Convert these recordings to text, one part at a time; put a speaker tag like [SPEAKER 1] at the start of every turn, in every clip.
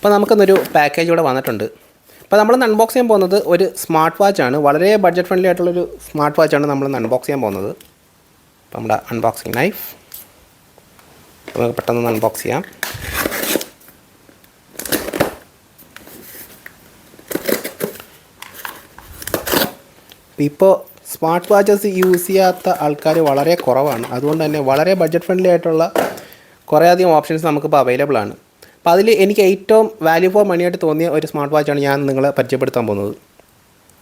[SPEAKER 1] അപ്പോൾ നമുക്കൊന്നൊരു പാക്കേജ് ഇവിടെ വന്നിട്ടുണ്ട്. അപ്പോൾ നമ്മൾ അൺബോക്സ് ചെയ്യാൻ പോകുന്നത് ഒരു സ്മാർട്ട് വാച്ചാണ് വളരെ ബഡ്ജറ്റ് ഫ്രണ്ട്ലി ആയിട്ടുള്ളൊരു സ്മാർട്ട് വാച്ചാണ് നമ്മൾ അൺബോക്സ് ചെയ്യാൻ പോകുന്നത്. അപ്പോൾ നമ്മുടെ അൺബോക്സിങ് നൈഫ് നമുക്ക് പെട്ടെന്ന് അൺബോക്സ് ചെയ്യാം. ഇപ്പോൾ സ്മാർട്ട് വാച്ചസ് യൂസ് ചെയ്യാത്ത ആൾക്കാർ വളരെ കുറവാണ്. അതുകൊണ്ട് തന്നെ വളരെ ബഡ്ജറ്റ് ഫ്രണ്ട്ലി ആയിട്ടുള്ള കുറേയധികം ഓപ്ഷൻസ് നമുക്കിപ്പോൾ അവൈലബിൾ ആണ്. അപ്പോൾ അതിൽ എനിക്ക് ഏറ്റവും വാല്യൂ ഫോർ മണിയായിട്ട് തോന്നിയ ഒരു സ്മാർട്ട് വാച്ചാണ് ഞാൻ നിങ്ങളെ പരിചയപ്പെടുത്താൻ പോകുന്നത്.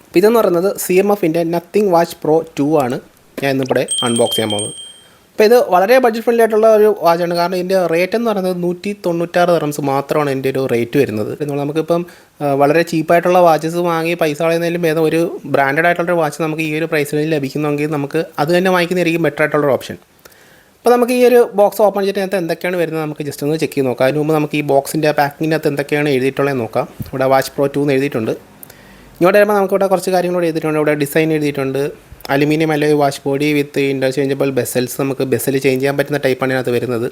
[SPEAKER 1] അപ്പോൾ ഇതെന്ന് പറയുന്നത് സി എം എഫിന്റെ നത്തിങ് വാച്ച് പ്രോ ടു ആണ് ഞാൻ ഇന്നിവിടെ അൺബോക്സ് ചെയ്യാൻ പോകുന്നത്. അപ്പോൾ ഇത് വളരെ ബഡ്ജറ്റ് ഫ്രണ്ട്ലി ആയിട്ടുള്ള ഒരു വാച്ചാണ് കാരണം ഇതിന്റെ റേറ്റ് എന്ന് പറയുന്നത് നൂറ്റി തൊണ്ണൂറ്റാറ് റംസ് മാത്രമാണ് ഇതിന്റെ ഒരു റേറ്റ് വരുന്നത്. നമുക്കിപ്പം വളരെ ചീപ്പായിട്ടുള്ള വാച്ചസ് വാങ്ങി പൈസ കളയുന്നതിലും ഭേദം ഒരു ബ്രാൻഡഡ് ആയിട്ടുള്ള വാച്ച് നമുക്ക് ഈ ഒരു പ്രൈസിൽ ലഭിക്കുന്നെങ്കിൽ നമുക്ക് അത് തന്നെ വാങ്ങിക്കുന്നതായിരിക്കും ബെറ്റർ ആയിട്ടുള്ള ഓപ്ഷൻ അപ്പോൾ നമുക്ക് ഈ ഒരു ബോക്സ് ഓപ്പൺ ചെയ്തിട്ട് എന്തൊക്കെയാണ് വരുന്നത് നമുക്ക് ജസ്റ്റ് ഒന്ന് ചെക്ക് ചെയ്ത് നോക്കാം. അതിന് മുമ്പ് നമുക്ക് ഈ ബോക്സിന്റെ പാക്കിങ്ങിനകത്ത് എന്തൊക്കെയാണ് എഴുതിയിട്ടുള്ളത് നോക്കാം. ഇവിടെ വാച്ച് പ്രോ ടു എന്ന് എഴുതിയിട്ടുണ്ട്. ഇങ്ങോട്ട് വരുമ്പോൾ നമുക്കിവിടെ കുറച്ച് കാര്യങ്ങൾ കാര്യങ്ങളോട് എഴുതിയിട്ടുണ്ട്. ഇവിടെ ഡിസൈൻ എഴുതിയിട്ടുണ്ട്. അലുമിനിയം അല്ലെങ്കിൽ wash body with interchangeable bezels നമുക്ക് ബെസൽ ചേഞ്ച് ചെയ്യാൻ പറ്റുന്ന ടൈപ്പാണ് ഇതിനകത്ത് വരുന്നത്.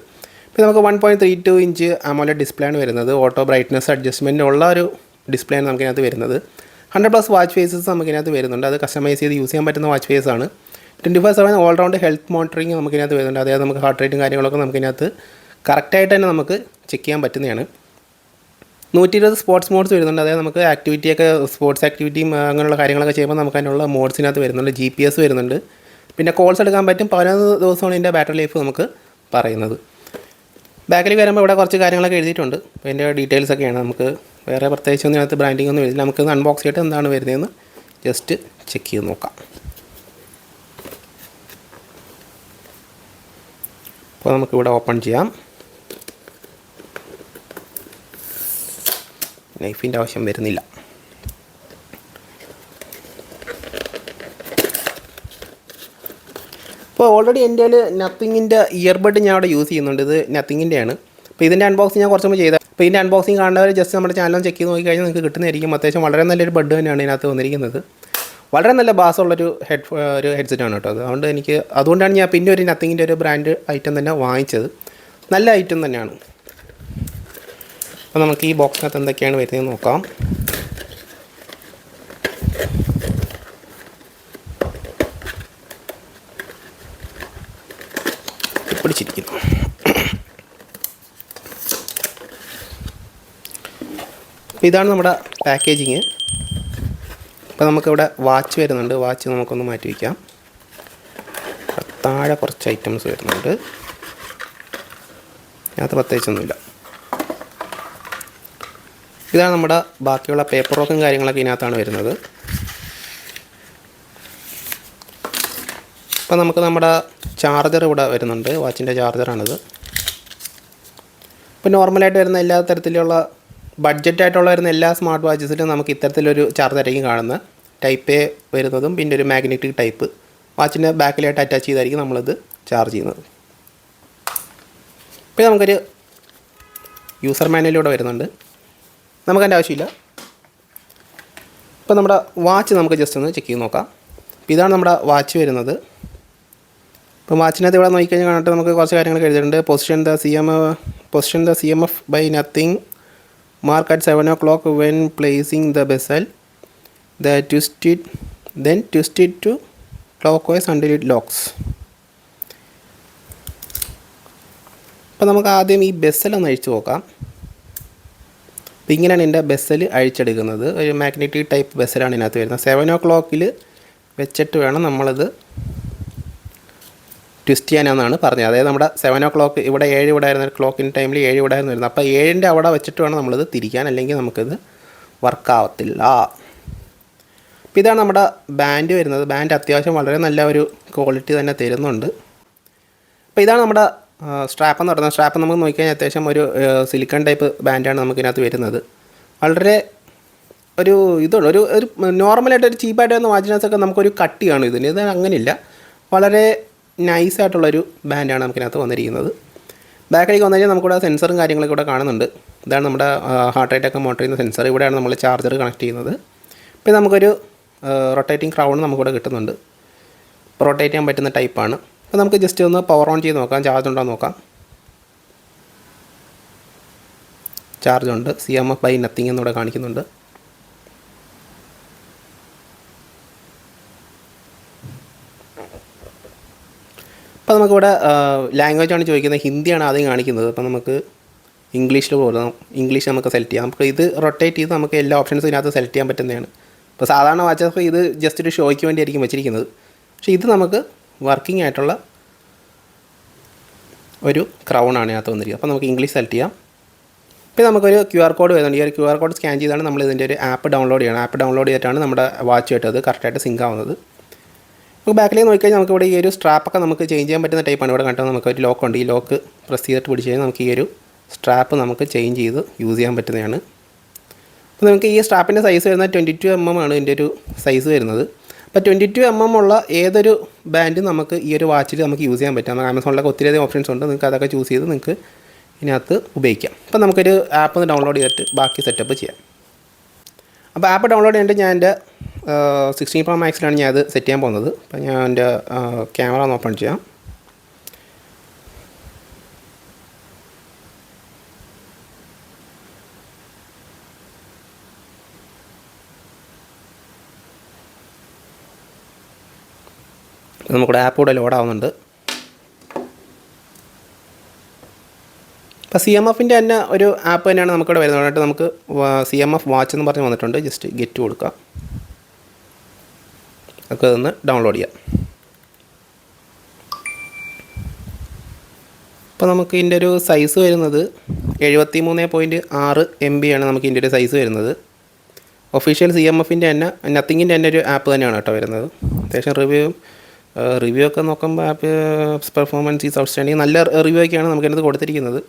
[SPEAKER 1] ഇപ്പോൾ നമുക്ക് one point three two inch AMOLED display ആണ് വരുന്നത്. ഓട്ടോ ബ്രൈറ്റ്നസ് അഡ്ജസ്റ്റ്മെന്റ് ഉള്ള ഒരു ഡിസ്പ്ലേ ആണ് നമുക്കിനകത്ത് വരുന്നത്. ഹൺഡ്രഡ് പ്ലസ് വാച്ച് ഫേസസ് നമുക്കിനകത്ത് വരുന്നുണ്ട്. അത് കസ്റ്റമൈസ് ചെയ്ത് യൂസ് ചെയ്യാൻ പറ്റുന്ന വാച്ച് ഫേസ് ആണ്. Twenty four seven all round health monitoring നമുക്കിനകത്ത് വരുന്നുണ്ട്. അതായത് നമുക്ക് ഹാർട്ട് റേറ്റും കാര്യങ്ങളൊക്കെ നമുക്കിനകത്ത് കറക്റ്റായിട്ട് തന്നെ നമുക്ക് ചെക്ക് ചെയ്യാൻ പറ്റുന്നതാണ്. നൂറ്റി ഇരുപത് സ്പോർട്സ് മോഡ്സ് വരുന്നുണ്ട്. അതായത് നമുക്ക് ആക്ടിവിറ്റിയൊക്കെ സ്പോർട്സ് ആക്ടിവിറ്റിയും അങ്ങനെയുള്ള കാര്യങ്ങളൊക്കെ ചെയ്യുമ്പോൾ നമുക്ക് അതിനുള്ള മോഡ്സിനകത്ത് വരുന്നുണ്ട്. ജി പി എസ് വരുന്നുണ്ട്. പിന്നെ കോൾസ് എടുക്കാൻ പറ്റും പതിനൊന്ന് ദിവസമാണ് ഇതിന്റെ ബാറ്ററി ലൈഫ് നമുക്ക് പറയുന്നത്. ബാക്കിൽ വരുമ്പോൾ ഇവിടെ കുറച്ച് കാര്യങ്ങളൊക്കെ എഴുതിയിട്ടുണ്ട്. അപ്പോൾ അതിന്റെ ഡീറ്റെയിൽസ് ഒക്കെയാണ്. നമുക്ക് വേറെ പ്രത്യേകിച്ച് ഒന്നും ഇതിനകത്ത് ബ്രാൻഡിംഗ് ഒന്നും എഴുതില്ല നമുക്ക് അൺബോക്സ് ചെയ്തിട്ട് എന്താണ് വരുന്നതെന്ന് ജസ്റ്റ് ചെക്ക് ചെയ്ത് നോക്കാം. അപ്പോൾ നമുക്കിവിടെ ഓപ്പൺ ചെയ്യാം. നൈഫിന്റെ ആവശ്യം വരുന്നില്ല. അപ്പോൾ ഓൾറെഡി എന്റെ കയ്യിൽ നത്തിങ്ങിന്റെ ഇയർബഡ് ഞാൻ അവിടെ യൂസ് ചെയ്യുന്നുണ്ട്. ഇത് നത്തിങ്ങിന്റെയാണ്. അപ്പോൾ ഇതിന്റെ അൺബോക്സിങ് ഞാൻ കുറച്ച് മുമ്പ് ചെയ്ത അപ്പോൾ ഇതിന്റെ അൺബോക്സിങ് കാണുന്നവർ ജസ്റ്റ് നമ്മുടെ ചാനൽ ചെക്ക് ചെയ്ത് നോക്കിക്കഴിഞ്ഞാൽ നിങ്ങൾക്ക് കിട്ടുന്നതായിരിക്കും. അത്യാവശ്യം വളരെ നല്ലൊരു ബഡ് തന്നെയാണ് ഇതിനകത്ത് വന്നിരിക്കുന്നത്. വളരെ നല്ല ബാസുള്ളൊരു ഹെഡ് ഒരു ഹെഡ്സെറ്റാണ് കേട്ടോ അത്. അതുകൊണ്ട് എനിക്ക് അതുകൊണ്ടാണ് ഞാൻ പിന്നെ ഒരു നത്തിങ്ങിന്റെ ഒരു ബ്രാൻഡ് ഐറ്റം തന്നെ വാങ്ങിച്ചത്. നല്ല ഐറ്റം തന്നെയാണ്. അപ്പോൾ നമുക്ക് ഈ ബോക്സിനകത്ത് എന്തൊക്കെയാണ് വരുന്നത് നോക്കാം. പിടിച്ചിരിക്കുന്നു. ഇതാണ് നമ്മുടെ പാക്കേജിങ് അപ്പോൾ നമുക്കിവിടെ വാച്ച് വരുന്നുണ്ട്. വാച്ച് നമുക്കൊന്ന് മാറ്റി വയ്ക്കാം. താഴെ കുറച്ച് ഐറ്റംസ് വരുന്നുണ്ട്. അതിനകത്ത് പ്രത്യേകിച്ചൊന്നുമില്ല. ഇതാണ് നമ്മുടെ ബാക്കിയുള്ള പേപ്പർ വർക്കും കാര്യങ്ങളൊക്കെ ഇതിനകത്താണ് വരുന്നത്. അപ്പോൾ നമുക്ക് നമ്മുടെ ചാർജർ ഇവിടെ വരുന്നുണ്ട്. വാച്ചിന്റെ ചാർജറാണിത് ഇപ്പോൾ നോർമലായിട്ട് വരുന്ന എല്ലാ തരത്തിലുള്ള ബഡ്ജറ്റായിട്ടുള്ള വരുന്ന എല്ലാ സ്മാർട്ട് വാച്ചസിലും നമുക്ക് ഇത്തരത്തിലൊരു ചാർജറായിരിക്കും കാണുന്നത്. ടൈപ്പ് എ വരുന്നതും പിന്നെ ഒരു മാഗ്നറ്റിക് ടൈപ്പ്. വാച്ചിന്റെ ബാക്കിലായിട്ട് അറ്റാച്ച് ചെയ്തായിരിക്കും നമ്മളിത് ചാർജ് ചെയ്യുന്നത്. പിന്നെ നമുക്കൊരു യൂസർ മാനുവലിലൂടെ വരുന്നുണ്ട്. നമുക്കതിന്റെ ആവശ്യമില്ല. ഇപ്പോൾ നമ്മുടെ വാച്ച് നമുക്ക് ജസ്റ്റ് ഒന്ന് ചെക്ക് ചെയ്ത് നോക്കാം. ഇതാണ് നമ്മുടെ വാച്ച് വരുന്നത്. ഇപ്പോൾ വാച്ചിനകത്ത് ഇവിടെ നോക്കിക്കഴിഞ്ഞാൽ കണ്ടിട്ട് നമുക്ക് കുറച്ച് കാര്യങ്ങൾ എഴുതിയിട്ടുണ്ട്. Position the C M position the C M F by Nothing seven o'clock when placing the bezel the twist it then twist it to clockwise until it locks അപ്പോൾ നമുക്ക് ആദ്യം ഈ ബെസൽ ഒന്ന് അഴിച്ചു നോക്കാം. അപ്പോൾ ഇങ്ങനെയാണ് എന്റെ ബെസ്സൽ അഴിച്ചെടുക്കുന്നത്. ഒരു മാഗ്നറ്റിക് ടൈപ്പ് ബെസ്സലാണ് ഇതിനകത്ത് വരുന്നത്. സെവൻ ഓ ക്ലോക്കിൽ വെച്ചിട്ട് വേണം നമ്മളിത് ട്വിസ്റ്റ് ചെയ്യാനാണെന്നാണ് പറഞ്ഞത്. അതായത് നമ്മുടെ സെവൻ ഓ ക്ലോക്ക് ഇവിടെ ഏഴ് ഇവിടെ ആയിരുന്ന ക്ലോക്കിന്റെ ടൈമിൽ ഏഴ് ഇവിടെ ആയിരുന്നു വരുന്നത് അപ്പോൾ ഏഴിന്റെ അവിടെ വെച്ചിട്ട് വേണം നമ്മളിത് തിരിക്കാൻ അല്ലെങ്കിൽ നമുക്കിത് വർക്കാവത്തില്ല അപ്പോൾ ഇതാണ് നമ്മുടെ ബാൻഡ് വരുന്നത്. ബാൻഡ് അത്യാവശ്യം വളരെ നല്ല ഒരു ക്വാളിറ്റി തന്നെ തരുന്നുണ്ട്. അപ്പോൾ ഇതാണ് നമ്മുടെ സ്ട്രാപ്പ് എന്ന് പറയുന്നത്. സ്ട്രാപ്പ് നമുക്ക് നോക്കിക്കഴിഞ്ഞാൽ അത്യാവശ്യം ഒരു സിലിക്കൺ ടൈപ്പ് ബാൻഡാണ് നമുക്കിതിനകത്ത് വരുന്നത്. വളരെ ഒരു ഇതുള്ളൂ. ഒരു ഒരു നോർമലായിട്ട് ഒരു ചീപ്പായിട്ട് വന്ന വാച്ചിനകത്തൊക്കെ നമുക്കൊരു കട്ടിയാണ് ഇതിന്. ഇത് അങ്ങനെയില്ല. വളരെ നൈസായിട്ടുള്ളൊരു ബാൻഡാണ് നമുക്കിനകത്ത് വന്നിരിക്കുന്നത്. ബാക്കിലേക്ക് വന്നു കഴിഞ്ഞാൽ നമുക്കിവിടെ സെൻസറും കാര്യങ്ങളൊക്കെ ഇവിടെ കാണുന്നുണ്ട്. ഇതാണ് നമ്മുടെ ഹാർട്ട് റേറ്റൊക്കെ മോട്ടർ ചെയ്യുന്ന സെൻസർ. ഇവിടെയാണ് നമ്മൾ ചാർജർ കണക്ട് ചെയ്യുന്നത്. പിന്നെ നമുക്കൊരു റൊട്ടേറ്റിംഗ് ക്രൗൺ നമുക്കിവിടെ കിട്ടുന്നുണ്ട്. റൊട്ടേറ്റ് ചെയ്യാൻ പറ്റുന്ന ടൈപ്പാണ്. അപ്പോൾ നമുക്ക് ജസ്റ്റ് ഒന്ന് പവർ ഓൺ ചെയ്ത് നോക്കാം. ചാർജ് ഉണ്ടോ നോക്കാം. ചാർജ് ഉണ്ട്. C M F by Nothing എന്നിവിടെ കാണിക്കുന്നുണ്ട്. അപ്പോൾ നമുക്കിവിടെ ലാംഗ്വേജ് ആണ് ചോദിക്കുന്നത്. ഹിന്ദിയാണ് ആദ്യം കാണിക്കുന്നത്. അപ്പോൾ നമുക്ക് ഇംഗ്ലീഷിൽ പോകാം. ഇംഗ്ലീഷ് നമുക്ക് സെലക്ട് ചെയ്യാം. നമുക്ക് ഇത് റൊട്ടേറ്റ് ചെയ്ത് നമുക്ക് എല്ലാ ഓപ്ഷൻസും ഇതിനകത്ത് സെലക്ട് ചെയ്യാൻ പറ്റുന്നതാണ്. അപ്പോൾ സാധാരണ വാച്ചസ് ഇത് ജസ്റ്റ് ഒരു ഷോയ്ക്ക് വേണ്ടിയായിരിക്കും വെച്ചിരിക്കുന്നത്. പക്ഷേ ഇത് നമുക്ക് വർക്കിംഗ് ആയിട്ടുള്ള ഒരു ക്രൗൺ ആണ് ഇതിനകത്ത് വന്നിരിക്കുന്നത്. അപ്പോൾ നമുക്ക് ഇംഗ്ലീഷ് സെലക്ട് ചെയ്യാം. പിന്നെ നമുക്കൊരു ക്യു ആർ കോഡ് വരുന്നുണ്ട്. ഈ ഒരു ക്യു ആർ കോഡ് സ്കാൻ ചെയ്താണ് നമ്മൾ ഇതിന്റെ ഒരു ആപ്പ് ഡൗൺലോഡ് ചെയ്യണം. ആപ്പ് ഡൗൺലോഡ് ചെയ്തിട്ടാണ് നമ്മുടെ വാച്ചുമായിട്ട് അത് കറക്റ്റായിട്ട് സിങ്ക് ആവുന്നത്. നമുക്ക് ബാക്കിലേക്ക് നോക്കിക്കഴിഞ്ഞാൽ നമുക്ക് ഇവിടെ ഈ ഒരു സ്ട്രാപ്പൊക്കെ നമുക്ക് ചേഞ്ച് ചെയ്യാൻ പറ്റുന്ന ടൈപ്പാണ് ഇവിടെ കണ്ടത് നമുക്ക് ഒരു ലോക്ക് ഉണ്ട്. ഈ ലോക്ക് പ്രസ് ചെയ്തിട്ട് പിടിച്ച് കഴിഞ്ഞാൽ നമുക്ക് ഈ ഒരു സ്ട്രാപ്പ് നമുക്ക് ചേഞ്ച് ചെയ്ത് യൂസ് ചെയ്യാൻ പറ്റുന്നതാണ്. അപ്പോൾ നമുക്ക് ഈ സ്ട്രാപ്പിന്റെ സൈസ് വരുന്നത് ട്വന്റി ടു എം എം ആണ് ഇതിന്റെ ഒരു സൈസ് വരുന്നത്. അപ്പോൾ ട്വന്റി ടു എം എം ഉള്ള ഏതൊരു ബാൻഡ് നമുക്ക് ഈ ഒരു വാച്ചിൽ നമുക്ക് യൂസ് ചെയ്യാൻ പറ്റും. ആമസോണിലൊക്കെ ഒത്തിരിയധികം ഓപ്ഷൻസ് ഉണ്ട്. നിങ്ങൾക്ക് അതൊക്കെ ചൂസ് ചെയ്ത് നിങ്ങൾക്ക് ഇതിനകത്ത് ഉപയോഗിക്കാം. അപ്പോൾ നമുക്കൊരു ആപ്പ് ഡൗൺലോഡ് ചെയ്തിട്ട് ബാക്കി സെറ്റപ്പ് ചെയ്യാം. അപ്പോൾ ആപ്പ് ഡൗൺലോഡ് ചെയ്തിട്ട് ഞാൻ എന്റെ സിക്സ്റ്റീൻ പ്രോ മാക്സിലാണ് ഞാൻ അത് സെറ്റ് ചെയ്യാൻ പോകുന്നത്. അപ്പോൾ ഞാൻ എന്റെ ക്യാമറ ഒന്ന് ഓപ്പൺ ചെയ്യാം. നമുക്കിവിടെ ആപ്പ് കൂടെ ലോഡ് ഇപ്പോൾ സി എം എഫിന്റെ തന്നെ ഒരു ആപ്പ് തന്നെയാണ് നമുക്കിവിടെ വരുന്നത്. നമുക്ക് സി എം എഫ് വാച്ച് എന്ന് പറഞ്ഞ് വന്നിട്ടുണ്ട്. ജസ്റ്റ് ഗെറ്റ് കൊടുക്കുക നമുക്ക് അതൊന്ന് ഡൗൺലോഡ് ചെയ്യാം. അപ്പോൾ നമുക്ക് ഇതിന്റെ ഒരു സൈസ് വരുന്നത് എഴുപത്തി മൂന്ന് പോയിന്റ് ആറ് എം ബി ആണ് നമുക്ക് ഇതിന്റെ ഒരു സൈസ് വരുന്നത്. ഒഫീഷ്യൽ സി എം എഫിന്റെ തന്നെ നത്തിങ്ങിന്റെ തന്നെ ഒരു ആപ്പ് തന്നെയാണ് കേട്ടോ വരുന്നത്. അത്യാവശ്യം റിവ്യൂ റിവ്യൂ ഒക്കെ നോക്കുമ്പോൾ ആപ്പ് പെർഫോമൻസ് ഈസ് ഔട്ട്സ്റ്റാൻഡിങ് നല്ല റിവ്യൂ ഒക്കെയാണ് നമുക്ക് ഇതിനകത്ത് കൊടുത്തിരിക്കുന്നത്.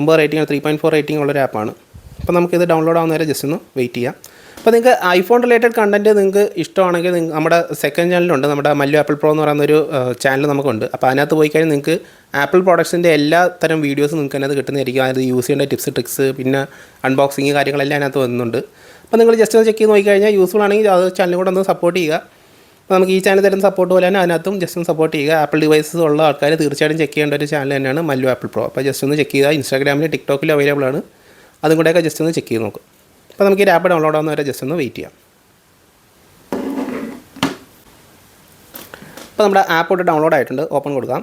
[SPEAKER 1] ഒമ്പത് rating three point four rating ഉള്ളൊരു ആപ്പാണ് അപ്പോൾ നമുക്കിത് ഡൗൺലോഡ് ആവുന്ന വരെ ജസ്റ്റ് ഒന്ന് വെയിറ്റ് ചെയ്യാം. അപ്പോൾ നിങ്ങൾക്ക് ഐഫോൺ റിലേറ്റഡ് കണ്ടന്റ് നിങ്ങൾക്ക് ഇഷ്ടമാണെങ്കിൽ നമ്മുടെ സെക്കൻഡ് ചാനലുണ്ട് നമ്മുടെ മല്ലു ആപ്പിൾ പ്രോ എന്ന് പറയുന്ന ഒരു ചാനൽ നമുക്കുണ്ട്. അപ്പോൾ അതിനകത്ത് പോയി കഴിഞ്ഞാൽ നിങ്ങൾക്ക് ആപ്പിൾ പ്രോഡക്ട്സിന്റെ എല്ലാ തരം വീഡിയോസും നിങ്ങൾക്ക് അതിനകത്ത് കിട്ടുന്നതായിരിക്കും. അതായത് യൂസ് ചെയ്യേണ്ട ടിപ്സ് ട്രിക്സ് പിന്നെ അൺബോക്സിങ് കാര്യങ്ങളെല്ലാം അതിനകത്ത് വരുന്നുണ്ട് അപ്പോൾ നിങ്ങൾ ജസ്റ്റ് ഒന്ന് ചെക്ക് ചെയ്ത് നോക്കിക്കഴിഞ്ഞാൽ യൂസ്ഫുൾ ആണെങ്കിൽ അത് ചാനലും കൂടെ ഒന്ന് സപ്പോർട്ട് ചെയ്യുക. അപ്പോൾ നമുക്ക് ഈ ചാനൽ തരുന്ന സപ്പോർട്ട് പോലെ തന്നെ അതിനകത്തും ജസ്റ്റ് ഒന്ന് സപ്പോർട്ട് ചെയ്യുക. ആപ്പിൾ ഡിവൈസസ് ഉള്ള ആൾക്കാർ തീർച്ചയായിട്ടും ചെക്ക് ചെയ്യേണ്ട ഒരു ചാനൽ തന്നെയാണ് മല്ലു ആപ്പിൾ പ്രോ. അപ്പോൾ ജസ്റ്റ് ഒന്ന് ചെക്ക് ചെയ്യുക ഇൻസ്റ്റാഗ്രാമിൽ ടിക്ടോക്കിൽ അവൈലബിൾ ആണ്. അതും കൂടെയൊക്കെ ജസ്റ്റ് ഒന്ന് ചെക്ക് ചെയ്ത് നോക്കും. അപ്പോൾ നമുക്ക് ഈ ആപ്പ് ഡൗൺലോഡ് ആവുന്ന വരെ ജസ്റ്റ് ഒന്ന് വെയിറ്റ് ചെയ്യാം. അപ്പോൾ നമ്മുടെ ആപ്പ് ഇവിടെ ഡൗൺലോഡ് ആയിട്ടുണ്ട്. ഓപ്പൺ കൊടുക്കാം.